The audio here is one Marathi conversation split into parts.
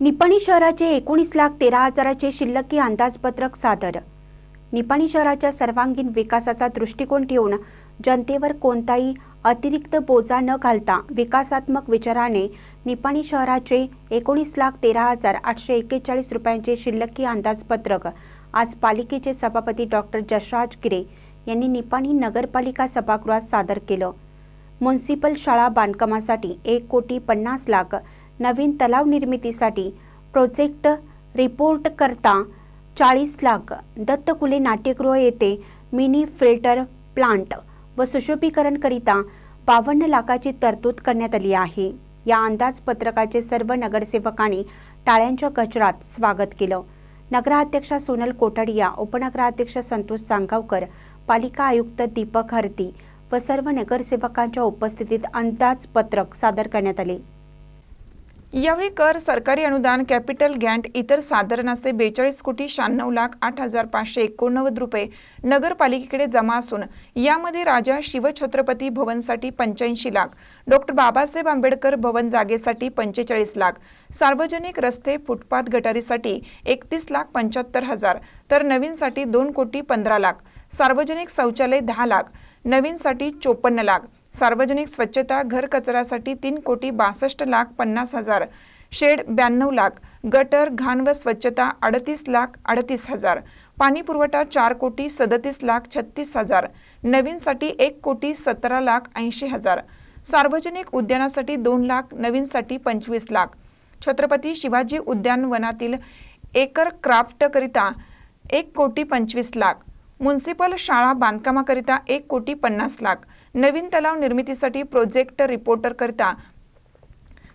निपाणी शहराचे एकोणीस लाख तेरा हजाराचे शिल्लकी अंदाजपत्रक सादर. निपाणी शहराच्या सर्वांगीण विकासाचा दृष्टिकोन ठेवून जनतेवर कोणताही अतिरिक्त बोजा न घालता विकासात्मक विचाराने निपाणी शहराचे एकोणीस लाख तेरा हजार आठशे एक्केचाळीस रुपयांचे शिल्लकी अंदाजपत्रक आज पालिकेचे सभापती डॉक्टर जसराज गिरे यांनी निपाणी नगरपालिका सभागृहात सादर केलं. म्युन्सिपल शाळा बांधकामासाठी एक कोटी पन्नास लाख नवीन तलाव निर्मितीसाठी प्रोजेक्ट रिपोर्ट करता चाळीस लाख दत्तकुले नाट्यगृह येथे मिनी फिल्टर प्लांट व सुशोभीकरणकरिता बावन्न लाखाची तरतूद करण्यात आली आहे. या अंदाजपत्रकाचे सर्व नगरसेवकांनी टाळ्यांच्या गजरात स्वागत केलं. नगराध्यक्षा सोनल कोटडिया उपनगराध्यक्ष संतोष सांगावकर पालिका आयुक्त दीपक हरती व सर्व नगरसेवकांच्या उपस्थितीत अंदाजपत्रक सादर करण्यात आले. यावेळी कर सरकारी अनुदान कॅपिटल गॅन्ट इतर साधारणाचे बेचाळीस कोटी शहाण्णव लाख आठ हजार पाचशे एकोणनव्वद रुपये नगरपालिकेकडे जमा असून यामध्ये राजा शिवछत्रपती भवनसाठी पंच्याऐंशी लाख डॉक्टर बाबासाहेब आंबेडकर भवन जागेसाठी पंचेचाळीस लाख सार्वजनिक रस्ते फुटपाथ गटारीसाठी एकतीस लाख पंच्याहत्तर हजार तर नवीनसाठी दोन कोटी पंधरा लाख सार्वजनिक शौचालय दहा लाख नवीनसाठी चोपन्न लाख सार्वजनिक स्वच्छता घर कचऱ्यासाठी तीन कोटी बासष्ट लाख पन्नास हजार. शेड ब्याण्णव लाख. गटर घाण व स्वच्छता अडतीस लाख अडतीस हजार. पाणी पुरवठा चार कोटी सदतीस लाख छत्तीस हजार. नवीनसाठी एक कोटी सतरा लाख ऐंशी हजार. सार्वजनिक उद्यानासाठी दोन लाख नवीनसाठी पंचवीस लाख. छत्रपती शिवाजी उद्यानवनातील एकर क्राफ्टकरिता एक कोटी पंचवीस लाख. म्युन्सिपल शाळा बांधकामाकरिता एक कोटी पन्नास लाख. नवीन तलाव निर्मितीसाठी प्रोजेक्ट रिपोर्टरकरिता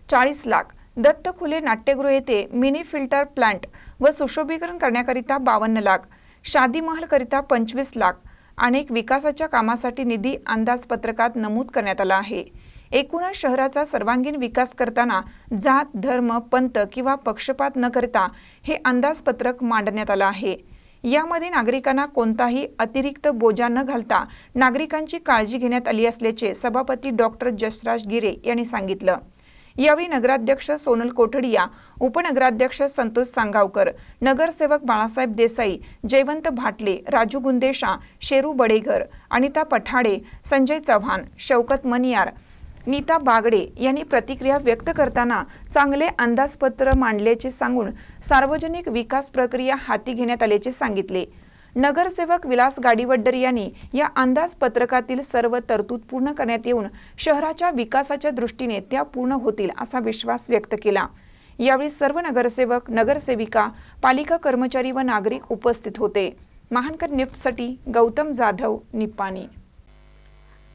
चाळीस लाख. दत्त खुले नाट्यगृह येथे मिनी फिल्टर प्लांट व सुशोभीकरण करण्याकरिता बावन्न लाख. शादी महलकरिता पंचवीस लाख. अनेक विकासाच्या कामासाठी निधी अंदाजपत्रकात नमूद करण्यात आला आहे. एकूणच शहराचा सर्वांगीण विकास करताना जात धर्म पंथ किंवा पक्षपात न करता हे अंदाजपत्रक मांडण्यात आलं आहे. यामध्ये नागरिकांना कोणताही अतिरिक्त बोजा न घालता नागरिकांची काळजी घेण्यात आली असल्याचे सभापती डॉक्टर जसराज गिरे यांनी सांगितलं. यावेळी नगराध्यक्ष सोनल कोठडिया उपनगराध्यक्ष संतोष सांगावकर नगरसेवक बाळासाहेब देसाई जयवंत भाटले राजू गुंदेशा शेरू बडेघर अनिता पठाडे संजय चव्हाण शौकत मनियार नीता बागडे यांनी प्रतिक्रिया व्यक्त करताना चांगले अंदाजपत्र मांडल्याचे सांगून सार्वजनिक विकास प्रक्रिया हाती घेण्यात आल्याचे सांगितले. नगरसेवक विलास गाडीवड्डर यांनी या अंदाजपत्रकातील सर्व तरतूद पूर्ण करण्यात येऊन शहराच्या विकासाच्या दृष्टीने त्या पूर्ण होतील असा विश्वास व्यक्त केला. यावेळी सर्व नगरसेवक नगरसेविका पालिका कर्मचारी व नागरिक उपस्थित होते. महानकर निपसाठी गौतम जाधव निपाणी